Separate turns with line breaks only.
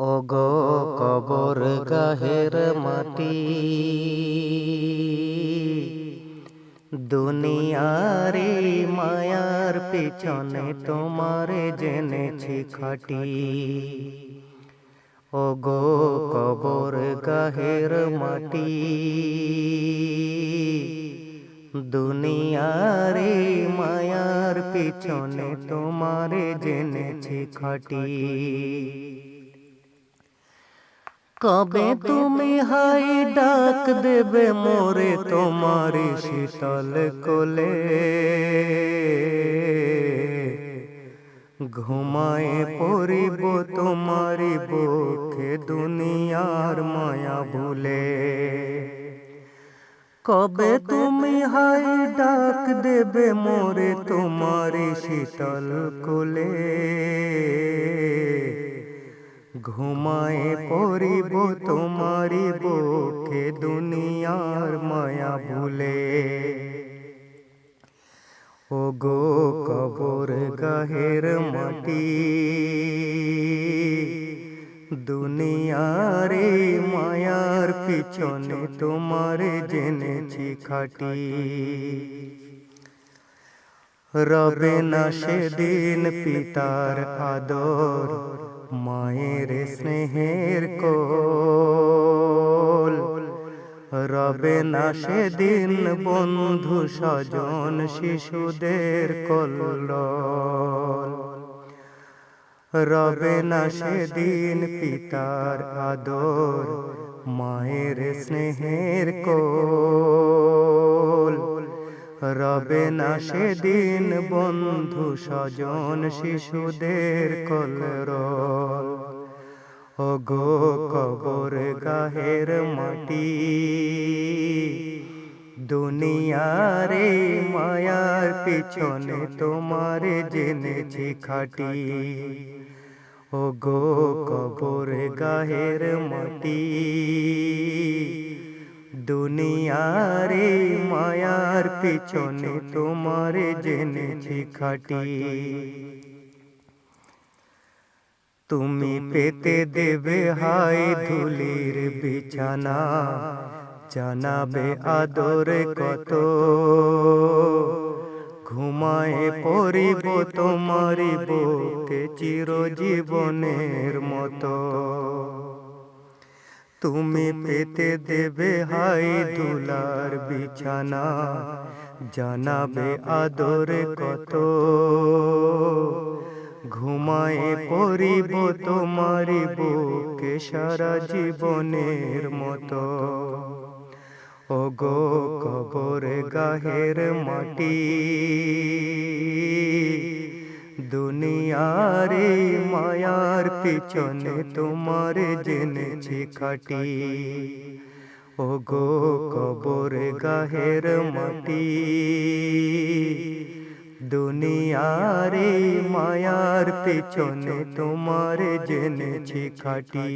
ওগো কবর গাহের মাটি। দুনিয়ারে মায়ার পিছনে তোমারে জেনেছি খাটি। ওগো কবর গাহের মাটি। দুনিয়ারে মায়ার পিছনে তোমারে জেনেছি খাটি। কবে তুমি হাই ডাক দেবে মোরে তোমার শীতল কোলে? ঘুমায় পড়িব তোমারি বুকে দুনিয়ার মায়া ভুলে। কবে তুমি হাই ডাক দেবে মোরে তোমারি শীতল কোলে? ঘুমায় পড়িব তোমারি বুকে দুনিয়ার মায়া ভুলে। ও গো কবর গাহের মাটি, দুনিয়ারে মায়ার পিছনে তোমার জেনেছি খাটি। রবে না সেদিন পিতার আদর মায়ের স্নেহের কোল। রবে না সেদিন বন্ধু স্বজন শিশুদের কল্ল রবে না সেদিন পিতার আদর মায়ের স্নেহের কোল। রবে না সেদিন বন্ধু স্বজন শিশুদের কলর ওগো কবর গাহের মাটি, দুনিয়ারে মায়ার পিছনে তোমার জেনেছি খাটি। ওগো কবর গাহের মাটি দুনিয়ারে মায়ার পিছনে তোমার জেনেছি খাটি। তুমি পেতে দেবে হাই ধুলির বিছানা। জানাবে আদর কত। ঘুমায় পড়িব তোমারি বুকে চিরজীবনের মতো। তুমি পেতে দেবে হাই দুলার বিছানা। জানাবে আদর কত। ঘুমায় পড়িব তোমারি বুকে সারা জীবনের মতো। ওগো কবর গাহের মাটি। দুনিয়ারে মায়ার পিছনে তোমার জেনেছি খাটি। ওগো কবর গাহের মাটি। দুনিয়ারে মায়ার পিছনে তোমার জেনেছি খাটি।